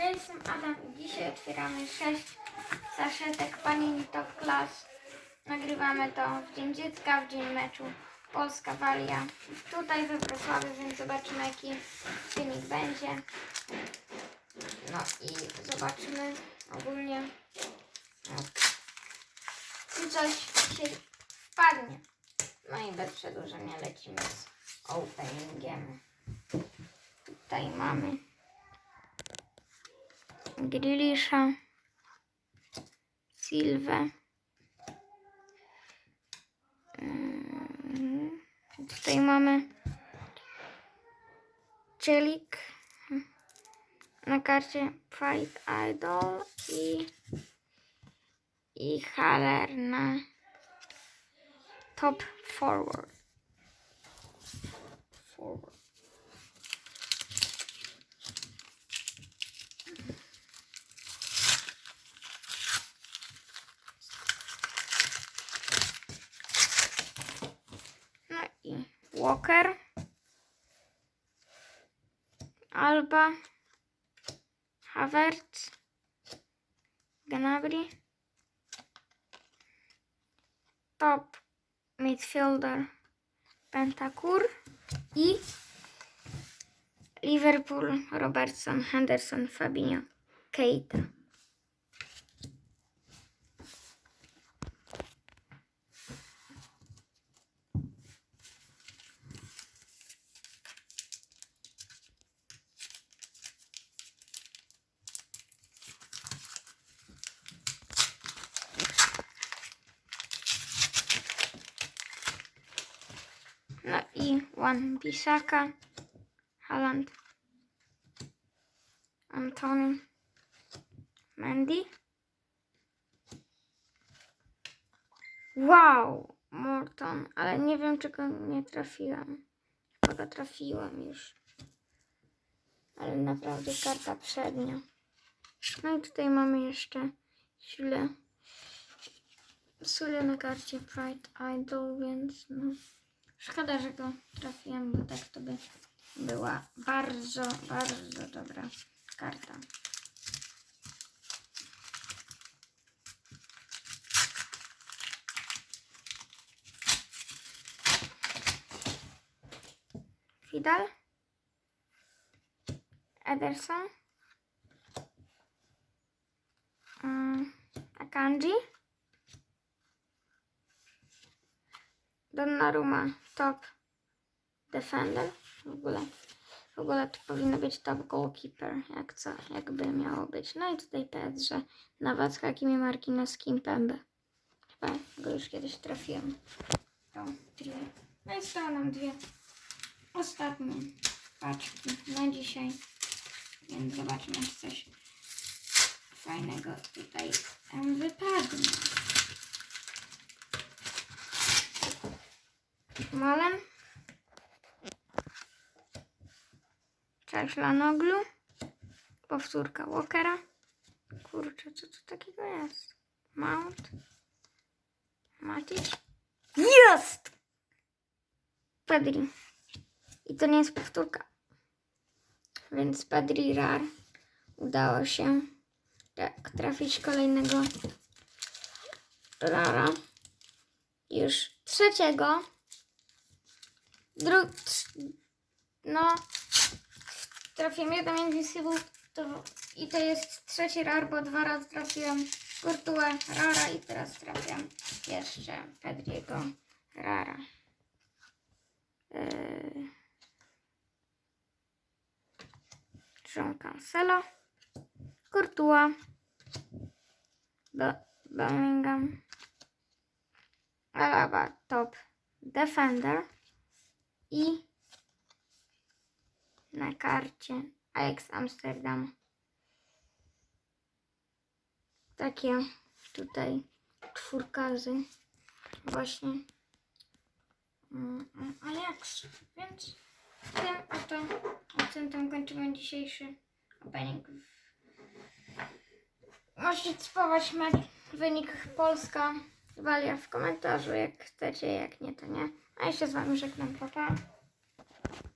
Ja jestem Adam i dzisiaj otwieramy 6 saszetek Panini Top Class. Nagrywamy to w Dzień Dziecka, w dzień meczu Polska-Walia. Tutaj we Wrocławiu, więc zobaczymy jaki wynik będzie. No i zobaczymy ogólnie czy coś się wpadnie. No i bez przedłużenia lecimy z openingiem. Tutaj mamy Grilisza, Silwę. Mm, Tutaj mamy Czelik na karcie Fight Idol i, i Haller na Top Forward. Forward. No i Walker. Alba. Havertz. Gnabry. Top midfielder Pentakur i Liverpool Robertson, Henderson, Fabinho, Keita. No i Wan Bisaka, Haaland, Antony, Mendy. Wow, Morton, ale nie wiem czego nie trafiłam. Chyba trafiłam już. Ale naprawdę karta przednia. No i tutaj mamy jeszcze Sule. Sule na karcie Pride Idol, więc no. Szkoda, że go trafiłem, bo tak to by była bardzo, bardzo dobra karta. Fidal. Ederson. Mm, Akanji. Donnarumma top defender. W ogóle, w ogóle to powinno być top goalkeeper, jak co, jakby miało być. No i tutaj PSG, Nawacka, Kimi Marquinhos, Kimpembe. Chyba go już kiedyś trafiłem. To trio. No i zostały nam dwie ostatnie paczki na dzisiaj. Więc zobaczmy, czy coś fajnego tutaj wypadnie. Malen. Czeszlanoglu. Powtórka Walkera. Kurczę, co to takiego jest? Mount. Matic. Jest! Pedri. I to nie jest powtórka. Więc Pedri Rar udało się tak trafić kolejnego Rara. Już trzeciego Dru... No... Trafiłem jeden Invisible to... i to jest trzeci rar, bo dwa razy trafiłem Courtois rara i teraz trafiam jeszcze Pedriego rara. Yy... Jean Cancelo, Courtois, Bellingham, Alaba top defender i na karcie Ajax Amsterdam. Takie tutaj czwórkazy właśnie mm, Ajax. Więc tym oto akcentem kończymy dzisiejszy opening. Możecie mecz, wynik Polska Walia w komentarzu, jak chcecie, jak nie, to nie. A jeszcze z Wami żegnam, papa.